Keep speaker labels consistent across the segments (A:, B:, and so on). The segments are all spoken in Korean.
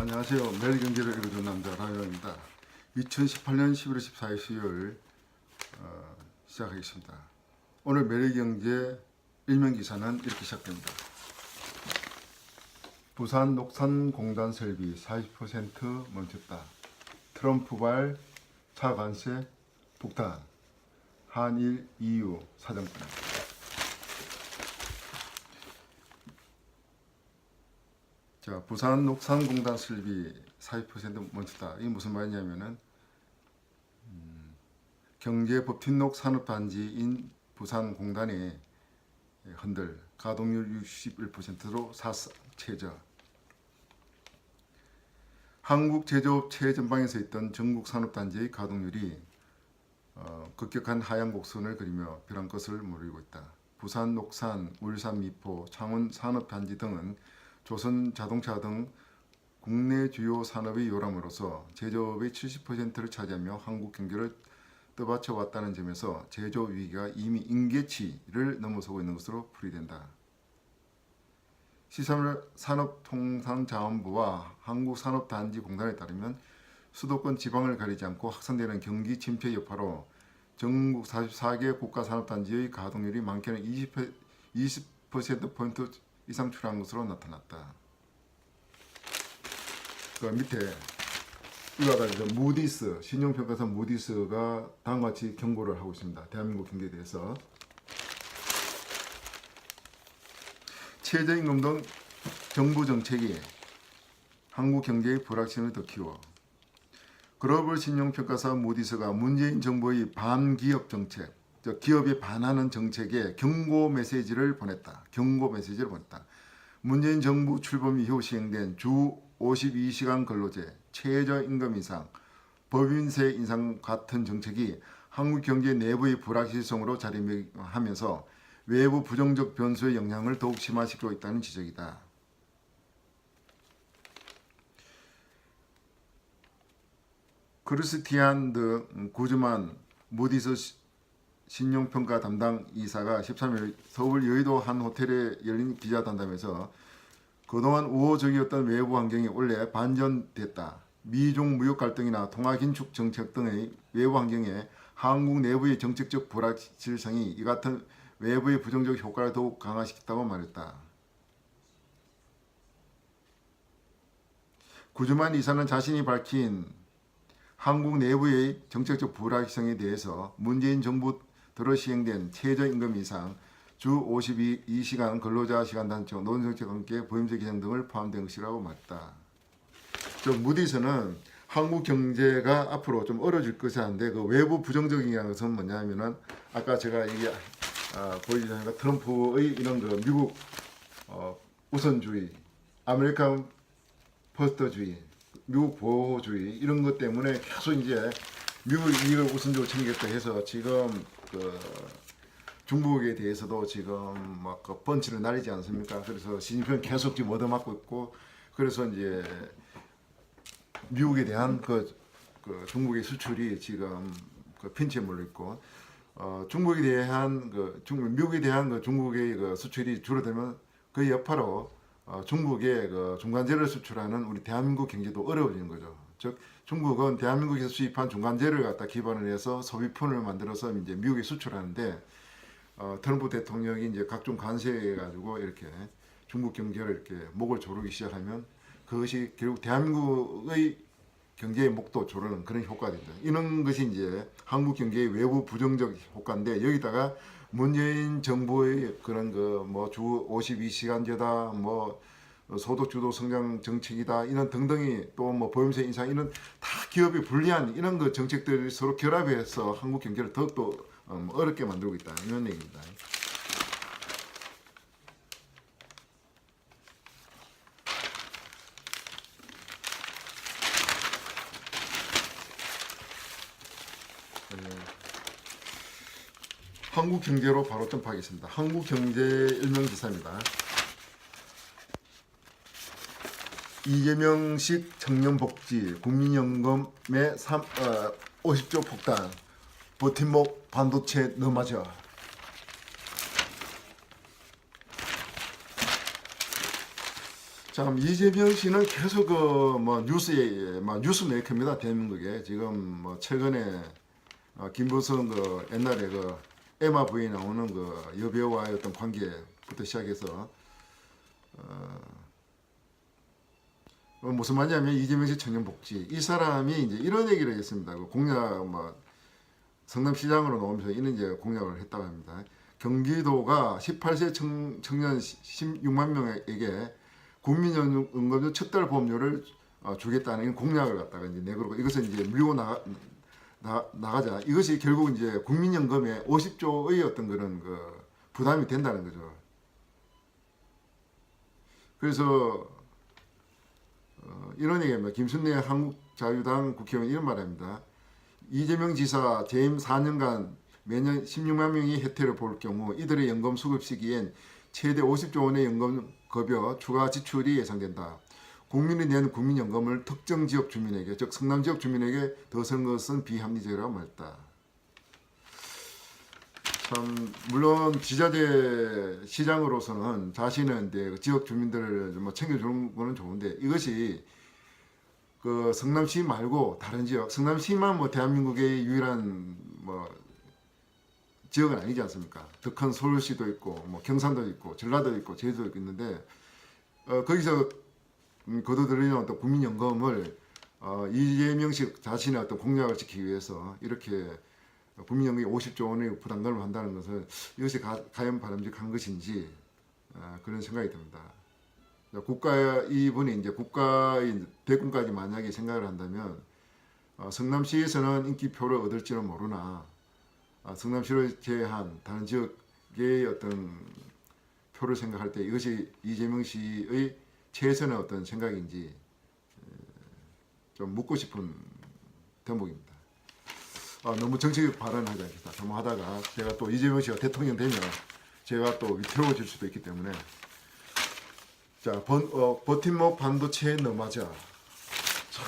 A: 안녕하세요. 매일 경제를 이루는 남자 라이언입니다. 2018년 11월 14일 수요일 어, 시작하겠습니다. 오늘 매일 경제 일면 기사는 이렇게 시작됩니다. 부산 녹산공단 설비 40% 멈췄다. 트럼프발 차관세 폭탄. 한일 EU 사정권. 자, 부산 녹산공단 설비 40% 멈췄다. 이게 무슨 말이냐면은 음, 경제법팀록 산업단지인 부산 공단이 흔들 가동률 61%로 사상 최저. 한국 제조업 최전방에서 있던 전국 산업단지의 가동률이 어, 급격한 하향 곡선을 그리며 벼랑 끝을 모르고 있다. 부산, 녹산, 울산, 미포, 창원 산업단지 등은 조선 자동차 등 국내 주요 산업의 요람으로서 제조업의 70%를 차지하며 한국 경제를 떠받쳐 왔다는 점에서 제조 위기가 이미 임계치를 넘어서고 있는 것으로 풀이된다. 시산업통상자원부와 한국산업단지공단에 따르면 수도권 지방을 가리지 않고 확산되는 경기 침체 여파로 전국 44개 국가산업단지의 가동률이 많게는 20%, 20%포인트 이상 출한 것으로 나타났다. 그 밑에 이와 같이 무디스 신용평가사 무디스가 다음과 같이 경고를 하고 있습니다. 대한민국 경제에 대해서 최저임금 등 정부 정책이 한국 경제의 불확실을 더 키워 글로벌 신용평가사 무디스가 문재인 정부의 반기업 정책, 즉 기업에 반하는 정책에 경고 메시지를 보냈다. 경고 메시지를 보냈다. 문재인 정부 출범 이후 시행된 주 52시간 근로제, 최저임금 인상, 법인세 인상 같은 정책이 한국 경제 내부의 불확실성으로 자리매김하면서 외부 부정적 변수의 영향을 더욱 심화시키고 있다는 지적이다. 크리스티안 드 구즈만 무디스 시- 신용평가 담당 이사가 13일 서울 여의도 한 호텔에 열린 기자단담에서 그동안 우호적이었던 외부 환경이 원래 반전됐다. 미중 무역 갈등이나 통화 긴축 정책 등의 외부 환경에 한국 내부의 정책적 불확실성이 이 같은 외부의 부정적 효과를 더욱 강화시켰다고 말했다. 구즈만 이사는 자신이 밝힌 한국 내부의 정책적 불확실성에 대해서 문재인 정부 들어 시행된 최저임금 인상, 주 52시간 근로자 시간 단축, 노동정책과 함께 보임제 개정 등을 포함된 것이라고 말했다. 저 무디스는 한국 경제가 앞으로 좀 어려질 것이라는데 그 외부 부정적인 것은 뭐냐면은 아까 제가 이게 아, 보여주지 않니까 트럼프의 이런 그 미국 어, 우선주의, 아메리칸 퍼스트주의, 미국 보호주의 이런 것 때문에 계속 이제 미국 이익을 우선적으로 챙겼다 해서 지금 그 중국에 대해서도 지금 막 그 펀치를 날리지 않습니까? 그래서 시진핑 계속 지금 얻어맞고 있고 그래서 이제 미국에 대한 그, 그 중국의 수출이 지금 그 핀치에 몰려 있고 어, 중국에 대한 그 중국 미국에 대한 그 중국의 그 수출이 줄어들면 그 여파로 어, 중국의 그 중간재를 수출하는 우리 대한민국 경제도 어려워지는 거죠. 즉 중국은 대한민국에서 수입한 중간재를 갖다 기반을 해서 소비품을 만들어서 이제 미국에 수출하는데 어, 트럼프 대통령이 이제 각종 관세해 가지고 이렇게 중국 경제를 이렇게 목을 조르기 시작하면 그것이 결국 대한민국의 경제의 목도 조르는 그런 효과가 된다. 이런 것이 이제 한국 경제의 외부 부정적 효과인데 여기다가 문재인 정부의 그런 그 뭐 주 52시간제다 뭐 소득 주도 성장 정책이다 이런 등등이 또 뭐 보험세 인상 이런 다 기업이 불리한 이런 그 정책들이 서로 결합해서 한국 경제를 더욱더 음, 어렵게 만들고 있다 이런 얘기입니다. 한국 경제로 바로 점프하겠습니다. 한국 경제 일명 기사입니다. 이재명식 청년복지 국민연금의 3, 어, 50조 폭탄 버팀목 반도체 넘어져. 참 이재명 씨는 계속 그 뭐 뉴스에 뭐 뉴스 메이커입니다 대한민국에. 지금 뭐 최근에 어, 김부성 그 옛날에 그 에마 부인 나오는 그 여배우와의 어떤 관계부터 시작해서 어, 무슨 말이냐면 이재명 씨 청년복지 이 사람이 이제 이런 얘기를 했습니다. 그 공약 뭐 성남시장으로 나오면서 이런 이제 공약을 했다고 합니다. 경기도가 18세 청, 청년 16만 명에게 국민연금료 첫달 보험료를 어, 주겠다는 공약을 갖다가 이제 내걸고 이것을 이제 밀고 나가 나, 나가자. 이것이 결국 이제 국민연금의 50조의 어떤 그런 그 부담이 된다는 거죠. 그래서 어, 이런 얘기입니다. 김순례 한국자유당 국회의원 이런 말합니다. 이재명 지사 재임 4년간 매년 16만 명이 혜택을 볼 경우 이들의 연금 수급 시기엔 최대 50조 원의 연금 급여 추가 지출이 예상된다. 국민이 낸 국민연금을 특정 지역 주민에게 즉 성남 지역 주민에게 더 쓰는 것은 비합리적이라고 말했다. 참 물론 지자체 시장으로서는 자신은 이제 그 지역 주민들을 뭐 챙겨주는 거는 좋은데 이것이 그 성남시 말고 다른 지역 성남시만 뭐 대한민국의 유일한 뭐 지역은 아니지 않습니까? 더 큰 서울시도 있고 뭐 경산도 있고 전라도 있고 제주도 있는데 어, 거기서 음, 거둬들이는 어떤 국민연금을 어, 이재명 씨 자신의 어떤 공약을 지키기 위해서 이렇게 국민연금이 50조 원의 부담금을 한다는 것은 이것이 가, 과연 바람직한 것인지 아, 그런 생각이 듭니다. 국가 이분이 이제 국가의 대권까지 만약에 생각을 한다면 어, 성남시에서는 인기표를 얻을지는 모르나 아, 성남시를 제외한 다른 지역의 어떤 표를 생각할 때 이것이 이재명 씨의 최선의 어떤 생각인지 에, 좀 묻고 싶은 대목입니다. 아, 너무 정치적 발언하지 않겠다. 너무 하다가 제가 또 이재명 씨가 대통령 되면 제가 또 위태로워질 수도 있기 때문에 자 번, 어, 버팀목 반도체에 넘어가자. 자,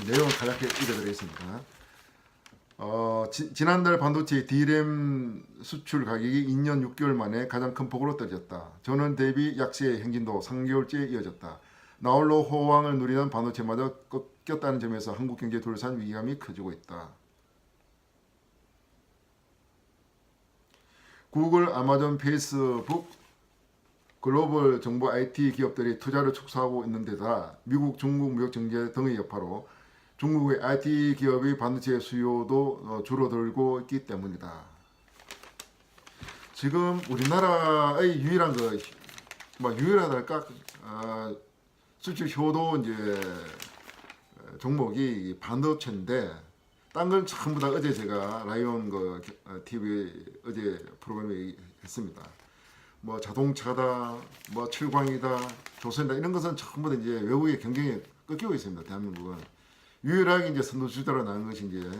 A: 이 내용을 간략히 읽어드리겠습니다. 어, 지, 지난달 반도체 D램 수출 가격이 2년 6개월 만에 가장 큰 폭으로 떨어졌다. 전원 대비 약세의 행진도 3개월째 이어졌다. 나홀로 호황을 누리던 반도체마저 꺾였다는 점에서 한국 경제 둘러싼 위기감이 커지고 있다. 구글, 아마존, 페이스북, 글로벌 정보 IT 기업들이 투자를 축소하고 있는 데다 미국, 중국 무역 정제 등의 여파로 중국의 IT 기업의 반도체 수요도 어, 줄어들고 있기 때문이다. 지금 우리나라의 유일한 그, 뭐 유일하달까, 아, 수출 효도 이제 어, 종목이 반도체인데, 딴 건 전부 다 어제 제가 라이온 그 TV 어제 프로그램에 했습니다. 뭐 자동차다, 뭐 철광이다, 조선이다 이런 것은 전부 다 이제 외국의 경쟁에 꺾이고 있습니다. 대한민국은. 유일하게 이제 선두주자로 나는 것이 이제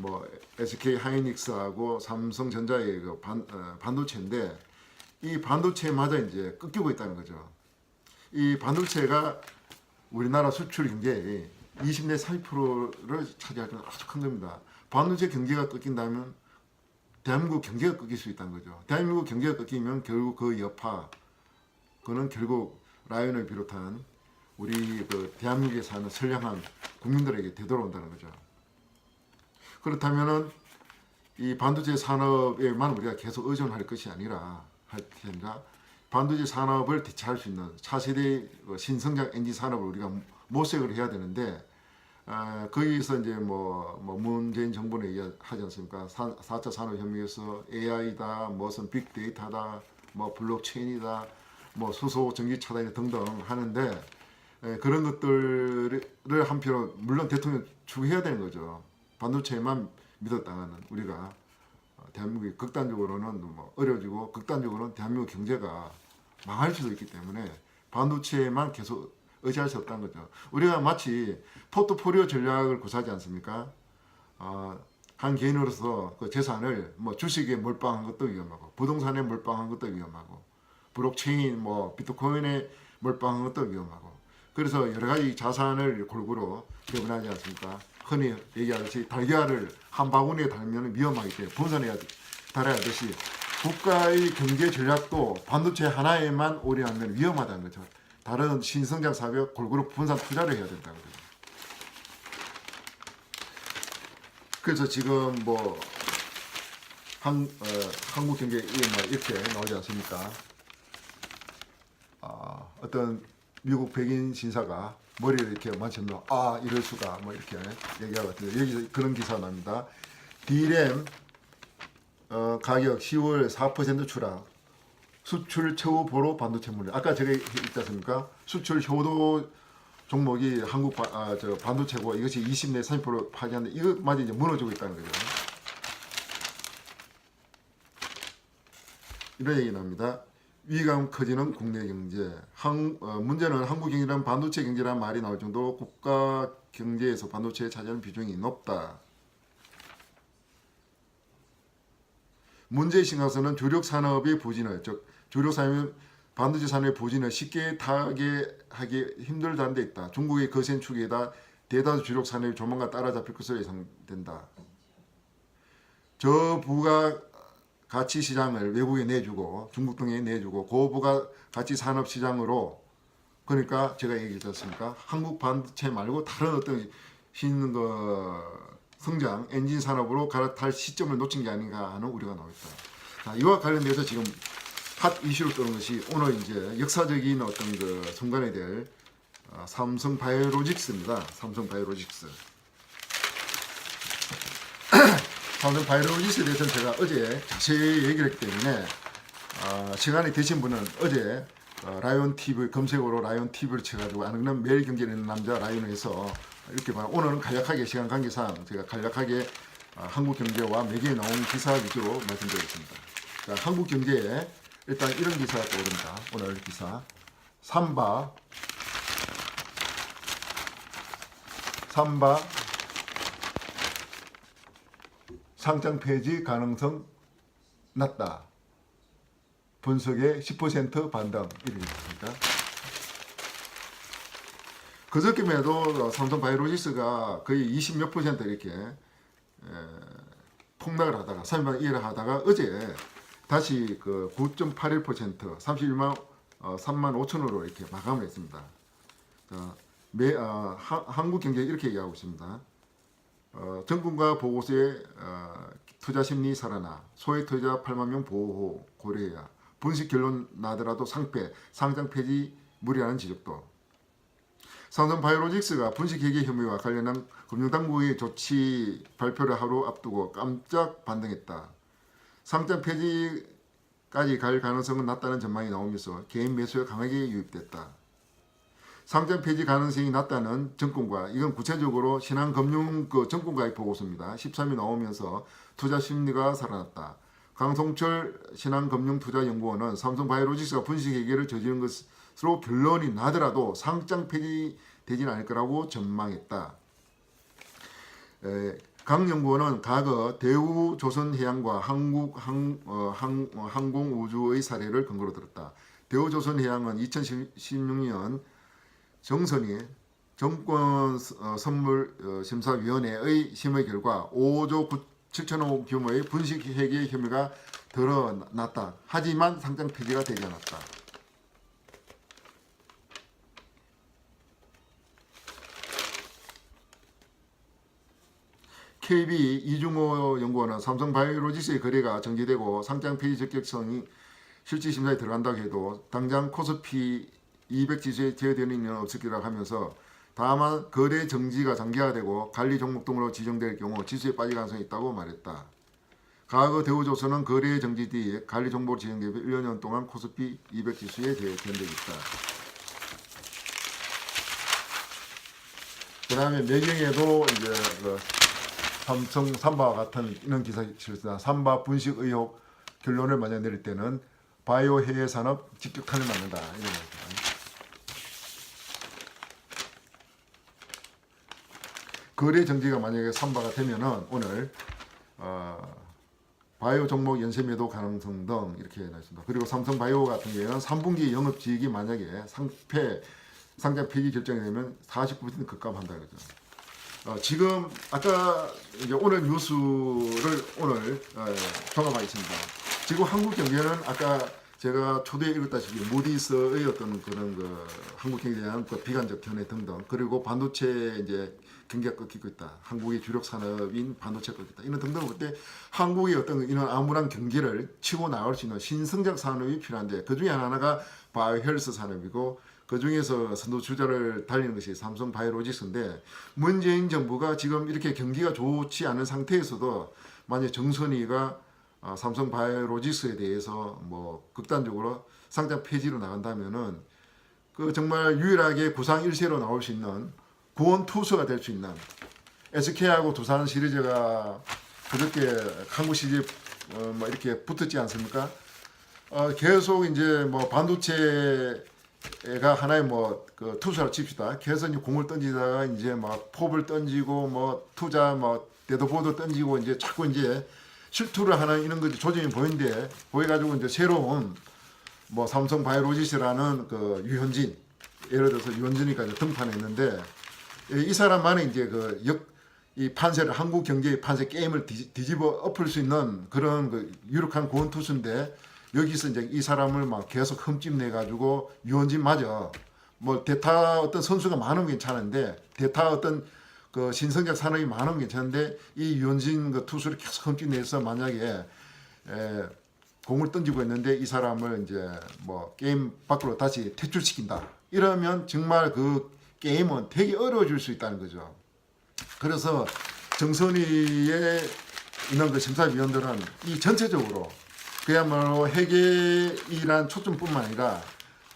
A: 뭐 SK 하이닉스하고 삼성전자의 그 반, 어, 반도체인데 이 반도체마저 이제 꺾이고 있다는 거죠. 이 반도체가 우리나라 수출 경제의 20내 42%를 차지할 건 아주 큰 겁니다. 반도체 경제가 꺾인다면 대한민국 경제가 꺾일 수 있다는 거죠. 대한민국 경제가 꺾이면 결국 그 여파, 그는 결국 라이온을 비롯한 우리 그 대한민국에 사는 선량한 국민들에게 되돌아온다는 거죠. 그렇다면은 이 반도체 산업에만 우리가 계속 의존할 것이 아니라 할 텐가 반도체 산업을 대체할 수 있는 차세대 그 신성장 엔진 산업을 우리가 모색을 해야 되는데 아, 거기서 이제 뭐, 뭐 문재인 정부는 얘기하지 않습니까? 사, 4차 산업혁명에서 AI다, 무슨 빅데이터다, 뭐 블록체인이다, 뭐 수소 전기 차단이 등등 하는데 에, 그런 것들을 한편으로 물론 대통령 추구해야 되는 거죠. 반도체만 믿었다가는 우리가 어, 대한민국이 극단적으로는 뭐 어려지고 극단적으로는 대한민국 경제가 망할 수도 있기 때문에 반도체만 계속 의지할 수 없다는 거죠. 우리가 마치 포트포리오 전략을 구사하지 않습니까? 어, 한 개인으로서 그 재산을 뭐 주식에 몰빵한 것도 위험하고 부동산에 몰빵한 것도 위험하고 블록체인 뭐 비트코인에 몰빵한 것도 위험하고 그래서 여러 가지 자산을 골고루 배분하지 않습니까? 흔히 얘기하듯이 달걀을 한 바구니에 달면 위험하기 때문에 분산해야 달아야 하듯이 국가의 경제 전략도 반도체 하나에만 올인하면 위험하다는 거죠. 다른 신성장 사업에 골고루 분산 투자를 해야 된다 그래요. 그래서 지금 뭐 한, 어, 한국 경제 뭐 이렇게 나오지 않습니까? 아, 어떤 미국 백인 신사가 머리를 이렇게 만지면 아 이럴 수가 뭐 이렇게 얘기하거든요. 여기서 그런 기사 납니다. D램 어, 가격 10월 4% 추락. 수출 최후 보로 반도체 물량. 아까 제가 있지 않습니까? 수출 효도 종목이 한국 바, 아, 저 반도체고 이것이 20 내 30% 파기하는데 이것마저 이제 무너지고 있다는 거죠. 이런 얘기 나옵니다. 위감 커지는 국내 경제. 한, 어, 문제는 한국 경제란 반도체 경제란 말이 나올 정도로 국가 경제에서 반도체에 차지하는 비중이 높다. 문제의 심각성은 주력 산업의 부진을, 즉 주력 산업 반도체 산업의 부진을 쉽게 타개하기 힘들다는 데 있다. 중국의 거센 추계에다 대다수 주력 산업이 조만간 따라잡힐 것으로 예상된다. 저부가 가치 시장을 외국에 내주고 중국 등에 내주고 고부가 가치 산업 시장으로 그러니까 제가 얘기했지 않습니까? 한국 반도체 말고 다른 어떤 흰그 성장 엔진 산업으로 갈아탈 시점을 놓친 게 아닌가 하는 우려가 나와 있다. 자, 이와 관련돼서 지금 핫 이슈로 뜨는 것이 오늘 이제 역사적인 어떤 그 순간에 될 어, 삼성 바이오로직스입니다. 삼성 바이오로직스. 삼성 바이오로직스에 대해서는 제가 어제 자세히 얘기를 했기 때문에 어, 시간이 되신 분은 어제 어, 라이온 TV 검색어로 라이온 TV를 쳐가지고 아는 매일 경제를 있는 남자 라이온에서 이렇게 봐 오늘은 간략하게 시간 관계상 제가 간략하게 어, 한국 경제와 매개에 나온 기사 위주로 말씀드리겠습니다. 자, 한국 경제에 일단 이런 기사가 떠오릅니다. 오늘 기사 삼바 삼바 상장 폐지 가능성 낮다. 분석에 10% 반등 이렇게 있습니다. 그저께만 해도 삼성 바이오로직스가 거의 20 몇 퍼센트 이렇게 에, 폭락을 하다가 3만 1을 하다가 어제 다시 그 9.81% 31만 어, 3만 5천으로 이렇게 마감을 했습니다. 자, 매, 어, 하, 한국 경제 이렇게 얘기하고 있습니다. 어, 정부가 보고서에 어, 투자 심리 살아나 소액 투자 8만 명 보호 고려해야 분식 결론 나더라도 상패 상장 폐지 무리하는 지적도 삼성 바이오로직스가 분식 회계 혐의와 관련한 금융당국의 조치 발표를 하루 앞두고 깜짝 반등했다. 상장 폐지까지 갈 가능성은 낮다는 전망이 나오면서 개인 매수에 강하게 유입됐다. 상장 폐지 가능성이 낮다는 정권과 이건 구체적으로 신한금융 그 정권과의 보고서입니다. 13일 나오면서 투자 심리가 살아났다. 강성철 신한금융투자연구원은 삼성바이오로직스가 분식 회계를 저지른 것으로 결론이 나더라도 상장 폐지되지는 않을 거라고 전망했다. 에, 강 연구원은 과거 대우조선해양과 한국 항, 어, 항, 어, 사례를 근거로 들었다. 대우조선해양은 2016년 정선이 정권 어, 선물 어, 심사위원회의 심의 결과 5조 9, 7천억 규모의 분식 회계 혐의가 드러났다. 하지만 상장 폐지가 되지 않았다. KB 이중호 연구원은 삼성 바이오로직스의 거래가 정지되고 상장 폐지 적격성이 실질 심사에 들어간다고 해도 당장 코스피 200 지수에 제어되는 일은 없을 거라고 하면서 다만 거래 정지가 장기화되고 관리 종목 등으로 지정될 경우 지수에 빠질 가능성이 있다고 말했다. 과거 대우조선은 거래 정지 뒤에 관리 정보로 지정되며 1년 동안 코스피 200 지수에 제어된 적이 있다. 그 다음에 매경에도 이제 그 삼성 삼바와 같은 이런 기사 실다 삼바 분식 의혹 결론을 만약 내릴 때는 바이오 해외 산업 직격탄을 맞는다 이런 겁니다. 거래 정지가 만약에 삼바가 되면은 오늘 어, 바이오 종목 연쇄 매도 가능성 등 이렇게 나있습니다. 그리고 삼성 바이오 같은 경우에는 3분기 영업이익이 만약에 상패 상장 폐기 결정이 되면 49% 급감한다 그러죠. 어, 지금 아까 오늘 뉴스를 오늘 어, 종합하겠습니다. 지금 한국 경제는 아까 제가 초대에 읽었다시피 모디스의 어떤 그런 그 한국 경제에 대한 그 비관적 견해 등등 그리고 반도체 이제 경기가 꺾이고 있다. 한국의 주력 산업인 반도체 꺾이고 있다. 이런 등등을 볼때 한국의 어떤 이런 암울한 경기를 치고 나갈 수 있는 신성장 산업이 필요한데 그 중에 하나가 바이오 헬스 산업이고 그 중에서 선도 주자를 달리는 것이 삼성 바이오로직스인데 문재인 정부가 지금 이렇게 경기가 좋지 않은 상태에서도 만약 정선이가 어, 삼성 바이오로직스에 대해서 뭐 극단적으로 상장 폐지로 나간다면은 그 정말 유일하게 구상 1세로 나올 수 있는 구원 투수가 될 수 있는 SK하고 두산 시리즈가 그렇게 한국 시리즈 어, 뭐 이렇게 붙었지 않습니까? 어, 계속 이제 뭐 반도체가 하나의 뭐그 투수라고 칩시다. 계속 이제 공을 던지다가 이제 막 포를 던지고 뭐 투자 뭐 데드보드 던지고 이제 자꾸 이제 실투를 하는 이런 것이 조짐이 보이는데 보여가지고 이제 새로운 뭐 삼성 바이오로직스라는 그 유현진 예를 들어서 유현진이가 이제 등판했는데 이- 이 사람만의 이제 그 역 이 판세를 한국 경제의 판세 게임을 뒤- 뒤집어 엎을 수 있는 그런 그 유력한 고원 투수인데 여기서 이제 이 사람을 막 계속 흠집내 가지고 유현진 맞아 뭐 대타 어떤 선수가 많으면 괜찮은데 대타 어떤 그 신성적 산업이 많으면 괜찮은데 이 유현진 그 투수를 계속 흠집내서 만약에 에, 공을 던지고 있는데 이 사람을 이제 뭐 게임 밖으로 다시 퇴출시킨다 이러면 정말 그 게임은 되게 어려워질 수 있다는 거죠. 그래서 정선이의 있는 그 심사위원들은 이 전체적으로 그야말로 회계이란 초점뿐만 아니라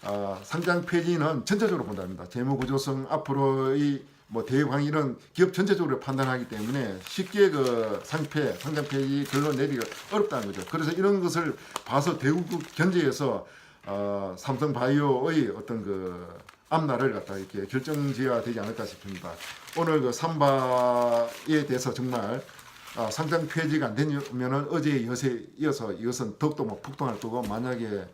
A: 어, 상장 폐지는 전체적으로 본답니다. 재무 구조성 앞으로의 뭐 대황 이런 기업 전체적으로 판단하기 때문에 쉽게 그 상패, 상장 폐지 결론 내리기가 어렵다는 거죠. 그래서 이런 것을 봐서 대국국 견제에서 어, 삼성 바이오의 어떤 그 앞날을 갖다 이렇게 결정지어야 되지 않을까 싶습니다. 오늘 그 삼바에 대해서 정말 아, 상장 폐지가 안 되면은 어제의 여세 이어서 이것은 더욱더 뭐 폭동할 거고 만약에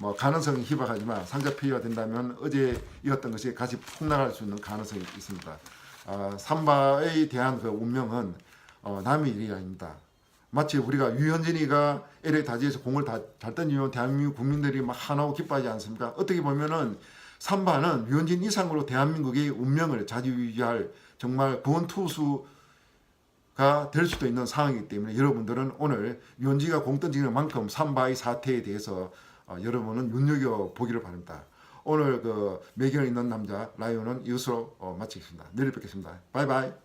A: 뭐 가능성이 희박하지만 상장 폐지가 된다면 어제 이었던 것이 같이 폭락할 수 있는 가능성이 있습니다. 아, 삼바에 대한 그 운명은 어, 남의 일이 아닙니다. 마치 우리가 유현진이가 LA 다지에서 공을 다, 잘 던지면 대한민국 국민들이 막 하나고 기뻐하지 않습니까? 어떻게 보면은 삼바는 유현진 이상으로 대한민국의 운명을 좌지우지할 정말 구원 투수 가 될 수도 있는 상황이기 때문에 여러분들은 오늘 유현진이가 공 던지는 만큼 삼바의 사태에 대해서 어, 여러분은 눈여겨 보기를 바랍니다. 오늘 그 매경 있는 남자 라이온은 이것으로 어, 마치겠습니다. 내일 뵙겠습니다. 바이바이.